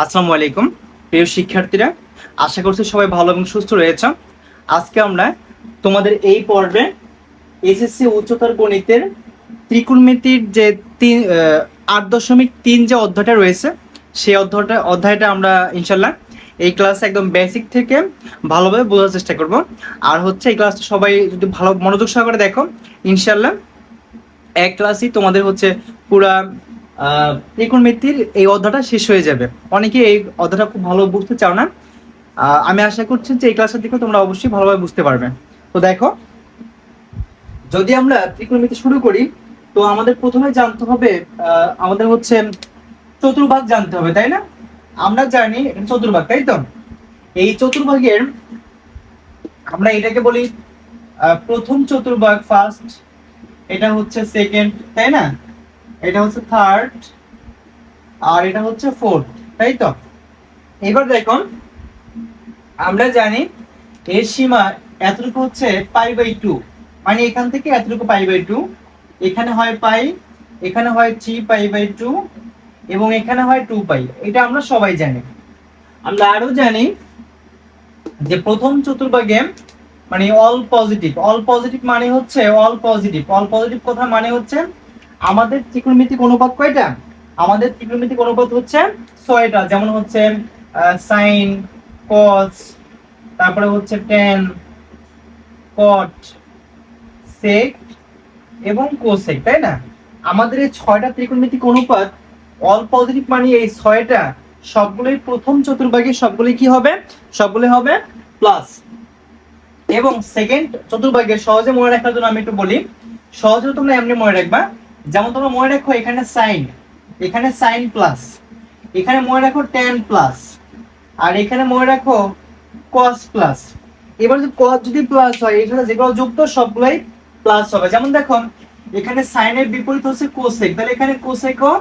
আসসালামু আলাইকুম। প্রিয় শিক্ষার্থীরা, আশা করছি সবাই ভালো এবং সুস্থ রয়েছে। আজকে আমরা তোমাদের এই পর্বে এসএসসি উচ্চতর গণিতের ত্রিকোণমিতির যে তিন আট দশমিক তিন যে অধ্যায়টা রয়েছে, সেই অধ্যায়টা অধ্যায়টা আমরা ইনশাল্লাহ এই ক্লাসে একদম বেসিক থেকে ভালোভাবে বোঝার চেষ্টা করব। আর হচ্ছে এই ক্লাসটা সবাই যদি ভালো মনোযোগ সহকারে দেখো, ইনশাল্লাহ এক ক্লাসই তোমাদের হচ্ছে পুরা ত্রিকোণমিতির এই অধ্যায়টা শেষ হয়ে যাবে। অনেকে এই অধ্যায়টা খুব ভালো বুঝতে চাও না। আমি আশা করছি যে এই ক্লাসের দিকে তোমরা অবশ্যই ভালোভাবে বুঝতে পারবে। তো দেখো, যদি আমরা ত্রিকোণমিতি শুরু করি, তো আমাদের প্রথমে জানতে হবে আমাদের হচ্ছে চতুর্ভাগ জানতে হবে, তাই না? আমরা জানি চতুর্ভাগ, তাই তো? এই চতুর্ভাগের আমরা এটাকে বলি প্রথম চতুর্ভাগ ফার্স্ট এটা হচ্ছে সেকেন্ড তাই না? এটা হচ্ছে থার্ড আর এটা হচ্ছে ফোর্থ তাই তো? এবার দেখুন, আমরা জানি এর সীমা এতটুকু হচ্ছে পাই বাই টু মানে এখান থেকে এতটুকু পাই বাই টু এখানে হয় পাই এখানে হয় থ্রি পাই বাই টু এবং এখানে হয় টু পাই এটা আমরা সবাই জানি। আমরা আরও জানি যে প্রথম চতুর্ভাগে মানে অল পজিটিভ অল পজিটিভ মানে হচ্ছে অল পজিটিভ অল পজিটিভ কথা মানে হচ্ছে আমাদের ত্রিকোণমিতিক অনুপাত কয়টা? আমাদের ত্রিকোণমিতিক অনুপাত হচ্ছে ছয়টা। যেমন হচ্ছে সাইন কস তারপরে হচ্ছে টেন কট সেক এবং কোসেক তাই না? আমাদের এই ছয়টা ত্রিকোণমিতিক অনুপাত অল পজিটিভ মানে এই ছয়টা, সবগুলোই প্রথম চতুর্ভাগে সবগুলোই কি হবে? সবগুলো হবে প্লাস এবং সেকেন্ড চতুর্ভাগে সহজে মনে রাখার জন্য আমি একটু বলি সহজে তোমরা এমনি মনে রাখবা। যেমন তোমরা মনে রাখো এখানে সাইন এখানে সাইন প্লাস এখানে মনে রাখো টেন প্লাস আর এখানে মনে রাখো কস প্লাস এবার যদি কস যদি প্লাস হয় এখানে যেগুলো যুক্ত, সবগুলাই প্লাস হবে। যেমন দেখো, এখানে সাইনের বিপরীত হচ্ছে কোসেক তাহলে এখানে কোসেকও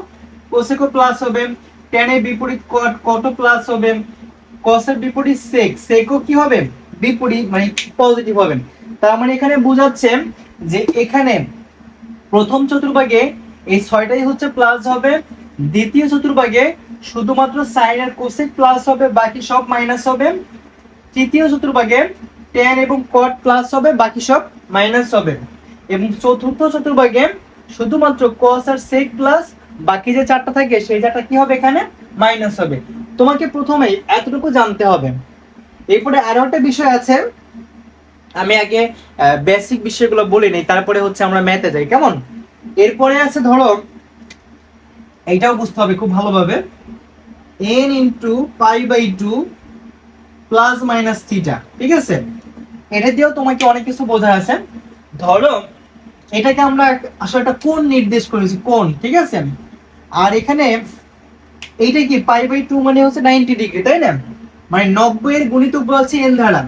কোসেকও প্লাস হবে। টেনের বিপরীত কট কত প্লাস হবে। কসের বিপরীত সেক সেকও কি হবে? বিপরীত মানে পজিটিভ হবে। তার মানে এখানে বোঝাচ্ছে যে এখানে প্রথম চতুর্ভাগে এই ছয়টাই হচ্ছে প্লাস হবে। দ্বিতীয় চতুর্ভাগে শুধুমাত্র সাইন আর কোসেক প্লাস হবে, বাকি সব মাইনাস হবে। তৃতীয় চতুর্ভাগে টেন এবং কট প্লাস হবে, বাকি সব মাইনাস হবে। এবং চতুর্থ চতুর্ভাগে শুধুমাত্র কস আর সেক প্লাস বাকি যে চারটা থাকে, সেই চারটা কি হবে এখানে? মাইনাস হবে। তোমাকে প্রথমেই এতটুকু জানতে হবে। এরপরে আরও একটা বিষয় আছে আমি আগে বেসিক বিষয়গুলো বলে নেই, তারপরে হচ্ছে আমরা ম্যাথে যাই, কেমন? এরপরে আছে ধরো, এইটাও বুঝতে হবে খুব ভালোভাবে n into pi by two plus minus theta ঠিক আছে? এটা দিয়েও তোমাকে অনেক কিছু বোঝা আছে। ধরো, এটাকে আমরা আসলে একটা কোণ নির্দেশ করেছি, কোণ, ঠিক আছে? আর এখানে এইটা কি পাই বাই টু মানে হচ্ছে নাইনটি ডিগ্রি তাই না? মানে নব্বই এর গুণিতক বলছে এন ধারা।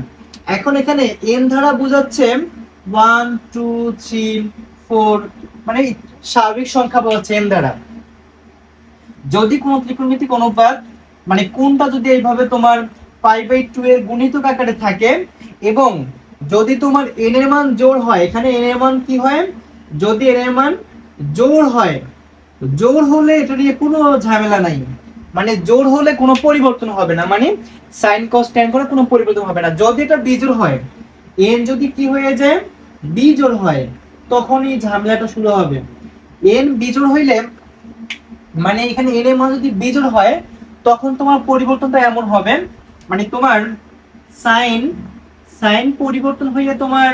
এখন এখানে এন ধারা বোঝাচ্ছে ওয়ান টু থ্রি ফোর মানে স্বাভাবিক সংখ্যা বোঝাচ্ছে এন ধারা। যদি কোনো ত্রিকোণমিতিক অনুপাত মানে কোনটা যদি এইভাবে তোমার পাই বাই টু এর গুণিতক আকারে থাকে, এবং যদি তোমার এন এর মান জোর হয়, এখানে এন এর মান কি হয়? যদি এন এর মান জোর হয় জোর হলে এটা নিয়ে কোনো ঝামেলা নাই। মানে জোর হলে কোনো পরিবর্তন হবে না মানে সাইন কস ট্যান করে কোনো পরিবর্তন হবে না। যদি এটা বিজোড় হয় এন যদি কি হয়ে যায়? বিজোড় হয়, তখনই ঝামেলাটা শুরু হবে। এন বিজোড় হইলে মানে এখানে এন এর মান যদি বিজোড় হয়, তখন তোমার পরিবর্তনটা এমন হবে মানে তোমার সাইন সাইন পরিবর্তন হইলে তোমার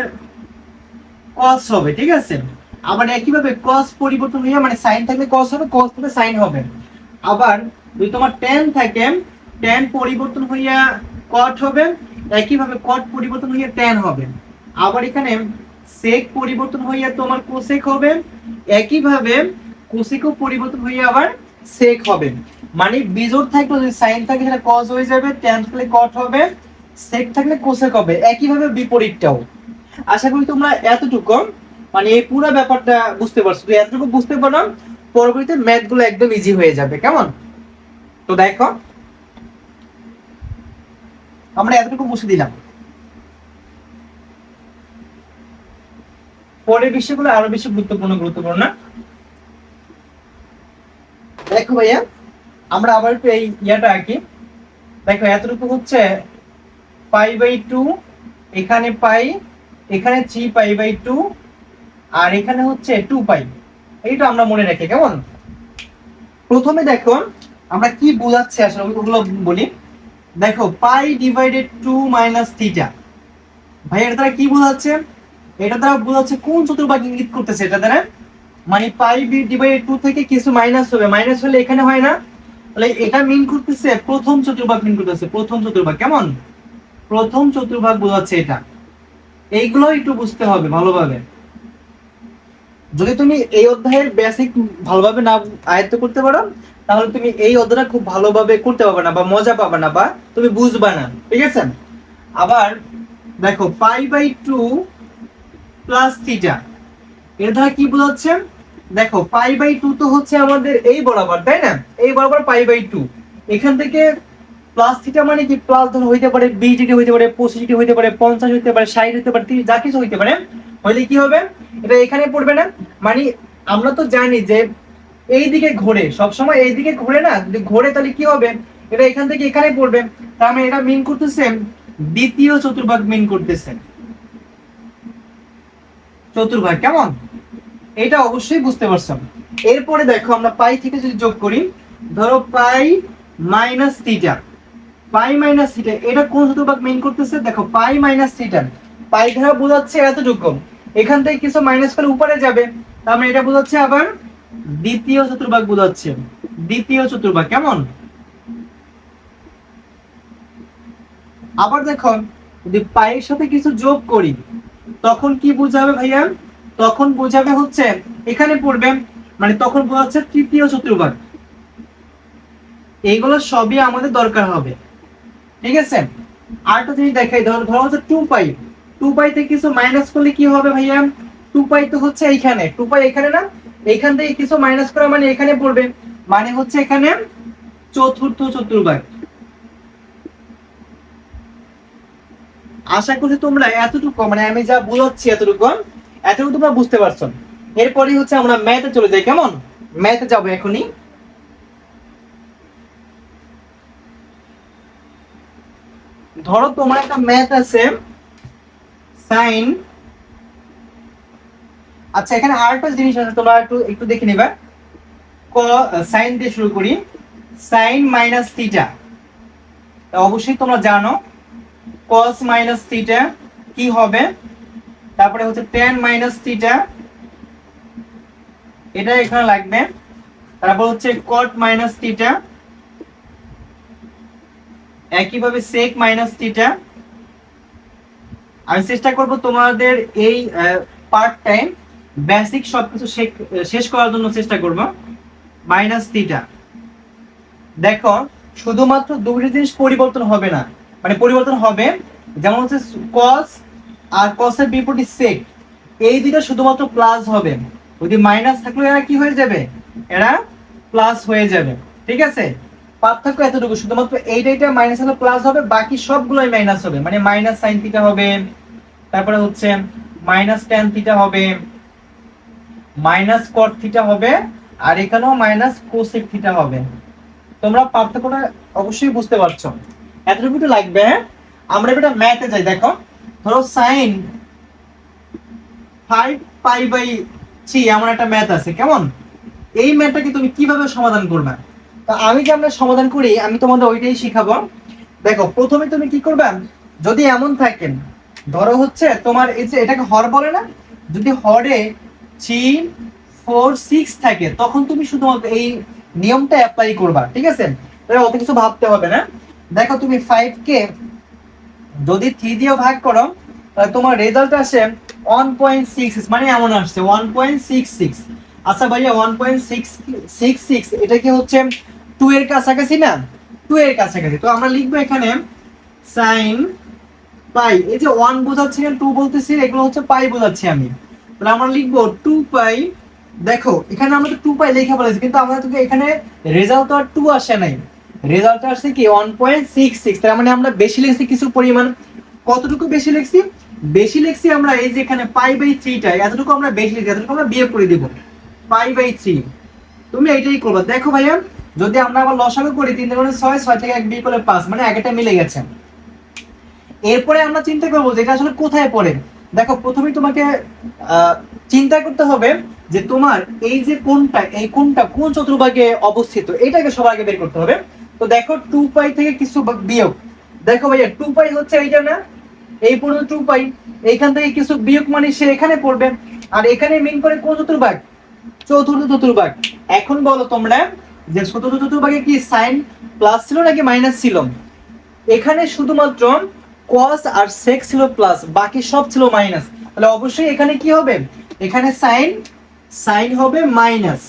কস হবে, ঠিক আছে? আবার একইভাবে কস পরিবর্তন হইয়া মানে সাইন থাকলে কস হবে কস থাকলে সাইন হবে। আবার যদি তোমার টেন থাকে টেন পরিবর্তন হইয়া কট হবে, একইভাবে কট পরিবর্তন হইয়া টেন হবে। আবার এখানে সেক পরিবর্তন হইয়া তোমার কোসেক হবে, একইভাবে কোসেকও পরিবর্তন হইয়া আবার সেক হবে। মানে বিজোড় থাকলে, যদি সাইন থাকে, সেটা কস হয়ে যাবে টেন থাকলে কট হবে সেক থাকলে কোসেক হবে, একইভাবে বিপরীতটাও। আশা করি তোমরা এতটুকু মানে এই পুরো ব্যাপারটা বুঝতে পারছ। এতটুকু বুঝতে পারলাম পরবর্তীতে ম্যাথগুলো একদম ইজি হয়ে যাবে, কেমন? তো দেখো, আমরা এতটুকু মুছে দিলাম। পরের বিষয়গুলো আরও বেশি গুরুত্বপূর্ণ গুরুত্বপূর্ণ। দেখো ভাইয়া, আমরা আবার একটু এই ইয়াটা আঁকি। দেখো, এতটুকু হচ্ছে পাই বাই টু, এখানে পাই, এখানে থ্রি পাই বাই টু, আর এখানে হচ্ছে টু পাই। এইটা আমরা মনে রাখি, কেমন? প্রথমে দেখো আমরা কি বোঝাচ্ছি আসলে ওগুলো বলি? দেখো, pi divided two minus theta ভাই, এটা দ্বারা কি বোঝাচ্ছে? এটা দ্বারা বোঝাচ্ছে কোন চতুর্ভাগ ইঙ্গিত করতেছে? এটা দ্বারা মানে পাই ডিভাইডেড টু থেকে কিছু মাইনাস হবে। মাইনাস হলে এখানে হয় না। তাহলে এটা মিন করতেছে, প্রথম চতুর্ভাগ মিন করতেছে, প্রথম চতুর্ভাগ। কেমন? প্রথম চতুর্ভাগ বোঝাচ্ছে এটা। এইগুলো একটু বুঝতে হবে ভালোভাবে। যদি তুমি এই অধ্যায়ের বেসিক ভালোভাবে না আয়ত্ত করতে পারো তাহলে তুমি এই অধ্যায়টা খুব ভালোভাবে করতে পারবে না বা মজা পাবে না বা তুমি বুঝবে না, ঠিক আছে? আবার দেখো, pi by two plus theta, এর দ্বারা কি বোঝাচ্ছে? দেখো, পাই বাই টু তো হচ্ছে আমাদের এই বরাবর, তাই না? এই বরাবর পাই বাই টু। এখান থেকে প্লাস থিটা মানে কি? প্লাস ধর হইতে পারে বিশ ডিগ্রি হইতে পারে, পঁচিশ ডিগ্রি হইতে পারে, পঞ্চাশ হইতে পারে, ষাট হইতে পারে, তিরিশ, যা কিছু হইতে পারে, হইলে কি হবে? এটা এখানে পড়বে না। মানে আমরা তো জানি যে এই দিকে ঘোরে, সবসময় এই দিকে ঘোরে না? যদি ঘোরে তাহলে কি হবে? এটা এখান থেকে এখানে পড়বে। তার মানে এটা মিন করতেছে দ্বিতীয় চতুর্ভাগ মিন করতেছে চতুর্ভাগ, কেমন? এটা অবশ্যই বুঝতে পারছ। এরপরে দেখো, আমরা পাই থেকে যদি যোগ করি, ধরো pi minus theta pi minus theta এটা কোন চতুর্ভাগ মেইন করতেছে? দেখো, পাই মাইনাস থিটা পাই দ্বারা বোঝাচ্ছে এতটুকু। এখান থেকে কিছু মাইনাস করে উপরে যাবে। তার মানে এটা বোঝাচ্ছে আবার দ্বিতীয় চতুর্ভাগ বোঝাচ্ছে। দ্বিতীয় চতুর্ভাগ, কেমন? আবার দেখো, যদি পায়ের সাথে কিছু যোগ করি, তখন কি বোঝাবে ভাইয়া? তখন বোঝাবে হচ্ছে, এখানে পড়বে মানে তখন বোঝাচ্ছে তৃতীয় চতুর্ভাগ। এইগুলো সবই আমাদের দরকার হবে। ঠিক আছে? আরেকটা জিনিস দেখাই, ধরো ধরো হচ্ছে টু পাই টু পাই থেকে কিছু মাইনাস করলে কি হবে ভাইয়া? টু পাই তো হচ্ছে এইখানে। টু পাই এখানে না? এইখান থেকে কিছু মাইনাস করা মানে এখানে পড়বে। মানে হচ্ছে এখানে চতুর্থ চতুর্ভাগ। আশা করি তোমরা এতটুকু মানে আমি যা বোঝাচ্ছি এতটুকু এতটুকু তোমরা বুঝতে পারছ। এরপরে হচ্ছে আমরা ম্যাথে চলে যাই, কেমন? ম্যাথে যাব এখনই। ধরো তোমার একটা ম্যাথ আছে সাইন আচ্ছা এখানে আরেকটা জিনিস আছে, তোমরা একটু একটু দেখে নিবা। সাইন দিয়ে শুরু করি। Sine minus theta. অবশ্যই তোমরা জানো cos মাইনাস থিটা কি হবে? তারপরে হচ্ছে tan মাইনাস থিটা। এটা এখানে লাগবে। তারপর হচ্ছে cot মাইনাস থিটা। একইভাবে sec মাইনাস থিটা। আমি চেষ্টা করব তোমাদের এই পার্ট টাইম বেসিক সবকিছু শেষ করার জন্য চেষ্টা করব। মাইনাস থিটা দেখো, শুধুমাত্র দুটি জিনিস পরিবর্তন হবে না। মানে পরিবর্তন হবে, যেমন হচ্ছে কস আর কসের বিপরীত সেক এই দুইটা শুধুমাত্র প্লাস হবে। যদি মাইনাস থাকলে, এরা কি হয়ে যাবে? এরা প্লাস হয়ে যাবে। ঠিক আছে? পার্থক্য এতটুকু, শুধুমাত্র এইটা এটা মাইনাস হলে প্লাস হবে, বাকি সবগুলোই মাইনাস হবে। মানে মাইনাস সাইন থিটা হবে, তারপরে হচ্ছে মাইনাস ট্যান থিটা হবে। মাইনাস কট থিটা হবে, আর এখানেও মাইনাস কোসেক থিটা হবে। তোমরা পার্থক্যটা অবশ্যই বুঝতে পারছ। এতটুকু লাগবে হ্যাঁ? আমরা এটা ম্যাথে যাই, দেখো। ধরো sine five pi by three এমন একটা ম্যাথ আছে, কেমন? এই ম্যাথটাকে তুমি কীভাবে সমাধান করবে? তা আমি যে আমরা সমাধান করি, আমি তোমাদের ওইটাই শিখাবো। দেখো, প্রথমে তুমি কি করবে? যদি এমন থাকেন ধরো হচ্ছে তোমার এই যে এটাকে হর বলে না? যদি হরে থ্রি ফোর সিক্স থাকে। তখন তুমি শুধুমাত্র এই নিয়মটা অ্যাপ্লাই করবা, ঠিক আছে? অত কিছু ভাবতে হবে না। দেখো তুমি ফাইভ কে যদি থ্রি দিয়ে ভাগ করো তোমার রেজাল্ট আসে ওয়ান পয়েন্ট সিক্স মানে এমন আসছে ওয়ান পয়েন্ট সিক্স সিক্স আচ্ছা ভাইয়া one point six six six এটা কি হচ্ছে টু এর কাছাকাছি না? টু এর কাছাকাছি। তো আমরা লিখব এখানে সাইন পাই এই যে ওয়ান বোঝাচ্ছি টু বলতেছি এগুলো হচ্ছে পাই বোঝাচ্ছি আমি। তাহলে আমরা লিখব টু পাই দেখো, এখানে আমরা তো টু পাই লেখা বলেছি কিন্তু আমরা তোকে এখানে রেজাল্ট আর টু আসে নাই। রেজাল্ট আসছে কি? ওয়ান পয়েন্ট সিক্স সিক্স তার মানে আমরা বেশি লিখছি কিছু পরিমাণ। কতটুকু বেশি লিখছি? বেশি লিখছি আমরা এই যে এখানে পাই বাই থ্রিটা এতটুকু আমরা বেশি লিখছি, এতটুকু আমরা বিয়োগ করে দিব। পাই বাই থ্রি তুমি এইটাই করবা। দেখো ভাইয়া, যদি আমরা আবার লসাগু করি, তিন দুগুণে ছয় ছয় থেকে এক বিয়ে করলে পাঁচ মানে একটা মিলে গেছে। এরপরে আমরা চিন্তা করব যে এটা আসলে কোথায় পড়ে? দেখো, প্রথমেই তোমাকে চিন্তা করতে হবে যে তোমার এই যে কোনটা এই কোনটা কোন চতুর্ভাগে অবস্থিত, এটাকে সবার আগে বের করতে হবে। তো দেখো টু পাই থেকে কিছু বিয়োগ। দেখো ভাইয়া টু পাই হচ্ছে এইটা না? এই পর্যন্ত টু পাই এইখান থেকে কিছু বিয়োগ মানে সে এখানে পড়বে। আর এখানে মিন করে কোন চতুর্ভাগ? চতুর্থ চতুর্ভাগ। এখন বলো তোমরা যে চতুর্থ চতুর্ভাগে কি সাইন প্লাস ছিল নাকি মাইনাস ছিল? এখানে শুধুমাত্র কস আর সেক ছিল প্লাস বাকি সব ছিল মাইনাস তাহলে অবশ্যই এখানে কি হবে? এখানে সাইন সাইন হবে মাইনাস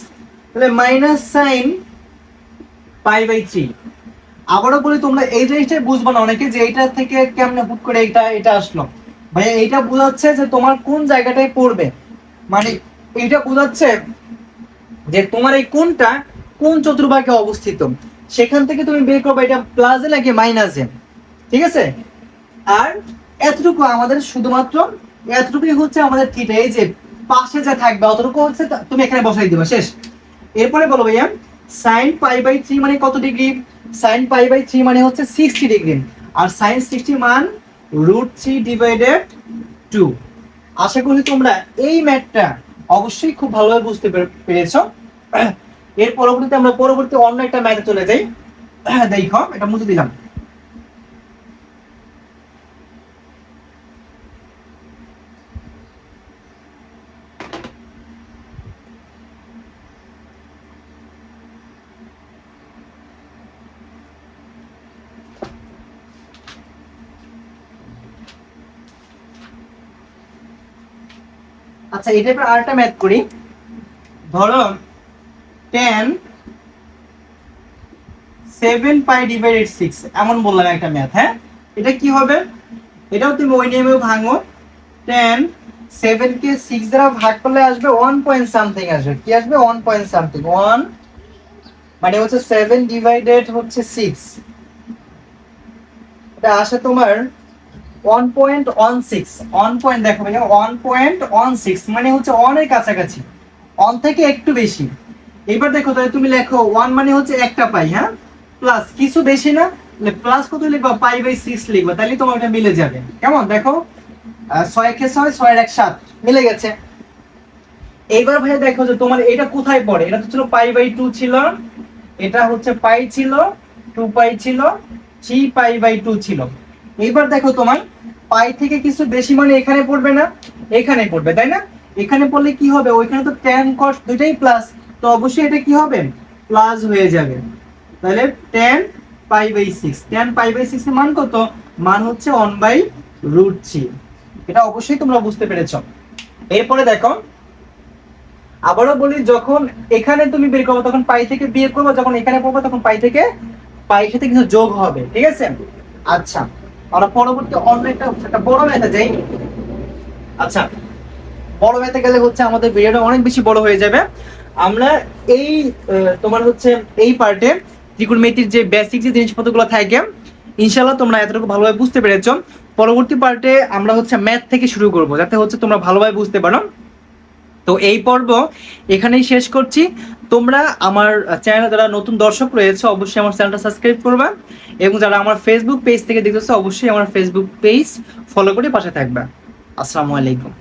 তাহলে minus sine pi by three আবারও বলি, তোমরা এই জিনিসটাই বুঝব না, অনেকে যে এইটা থেকে কেমনে হুট করে এটা এটা আসলো। ভাই এইটা বোঝাচ্ছে যে তোমার কোন জায়গাটায় পড়বে। মানে এইটা বোঝাচ্ছে যে তোমার এই কোনটা কোন চতুর্ভাগে অবস্থিত। সেখান থেকে তুমি বের করবে, এটা প্লাসে নাকি মাইনাসে ঠিক আছে? আর এতটুকু আমাদের শুধুমাত্র, এতটুকুই হচ্ছে আমাদের থিটা এই যে পাশে যা থাকবে, অতটুকু হচ্ছে তুমি এখানে বসাই দিবা, শেষ। এরপরে বলো ভাইয়া সাইন পাই বাই থ্রি মানে কত degree sine pi by three মানে হচ্ছে সিক্সটি ডিগ্রি আর সাইন সিক্সটি মান রুট থ্রি ডিভাইডেড টু আশা করি তোমরা এই ম্যাথটা অবশ্যই খুব ভালোভাবে বুঝতে পেরে- পেরেছ। এর পরবর্তীতে আমরা পরবর্তী অন্য একটা ম্যাথে চলে যাই। দেখো, এটা মুছে দিলাম। আচ্ছা এটা এবার আরেকটা ম্যাথ করি। ধরো ten seven pi divided six এমন বললাম একটা ম্যাথ হ্যাঁ? এটা কি হবে? এটাও তুমি ওই ভাঙো। টেন সেভেন কে সিক্স দ্বারা ভাগ করলে আসবে ওয়ান পয়েন্ট সামথিং আসবে। কি আসবে? ওয়ান পয়েন্ট সামথিং ওয়ান মানে হচ্ছে সেভেন ডিভাইডেড হচ্ছে সিক্স এটা আসে তোমার one point one six one point দেখো ভাইয়া ওয়ান পয়েন্ট ওয়ান সিক্স মানে হচ্ছে অনেক কাছাকাছি অন থেকে একটু বেশি। এবার দেখো তাহলে তুমি লেখো ওয়ান মানে হচ্ছে একটা পাই হ্যাঁ? প্লাস কিছু বেশি না প্লাস কত লিখবা? পাই বাই সিক্স লিখবা, তাহলে তোমার এটা মিলে যাবে। কেমন? দেখো ছয় কে ছয়, ছয়ের এক সাত, মিলে গেছে। এইবার ভাইয়া দেখো যে তোমার এটা কোথায় পড়ে? এটা তো ছিল পাই বাই টু ছিল, এটা হচ্ছে পাই ছিল টু পাই ছিল থ্রি পাই বাই টু ছিল। এইবার দেখো তোমার পাই থেকে কিছু বেশি মানে এখানে পড়বে না, এখানে পড়বে, তাই না? এখানে পড়লে কি হবে? ওইখানে তো ট্যান কস দুইটাই প্লাস তো অবশ্যই এটা কি হবে? প্লাস হয়ে যাবে। তাহলে ten pi by six ten pi by six এর মান কত? মান হচ্ছে ওয়ান বাই রুট থ্রি এটা অবশ্যই তোমরা বুঝতে পেরেছ। এরপরে দেখো, আবারও বলি, যখন এখানে তুমি বের করব, তখন পাই থেকে বিয়ে করব, যখন এখানে পড়ব, তখন পাই থেকে পাই সাথে কিছু যোগ হবে, ঠিক আছে? আচ্ছা। আমরা পরবর্তী অন্য একটা বড় যাই। আচ্ছা বড় গেলে হচ্ছে আমাদের ভিডিওটা অনেক বেশি বড় হয়ে যাবে। আমরা এই তোমার হচ্ছে এই পার্টে ত্রিকোণমিতির যে বেসিক যে জিনিসপত্রগুলো থাকে ইনশাল্লাহ তোমরা এতটুকু ভালোভাবে বুঝতে পেরেছ। পরবর্তী পার্টে আমরা হচ্ছে ম্যাথ থেকে শুরু করব, যাতে হচ্ছে তোমরা ভালোভাবে বুঝতে পারো। তো এই পর্ব এখানেই শেষ করছি। তোমরা আমার চ্যানেলে যারা নতুন দর্শক রয়েছে, অবশ্যই আমার চ্যানেলটা সাবস্ক্রাইব করবা এবং যারা আমার ফেসবুক পেজ থেকে দেখতেছো, অবশ্যই আমার ফেসবুক পেজ ফলো করে পাশে থাকবা। আসসালামু আলাইকুম।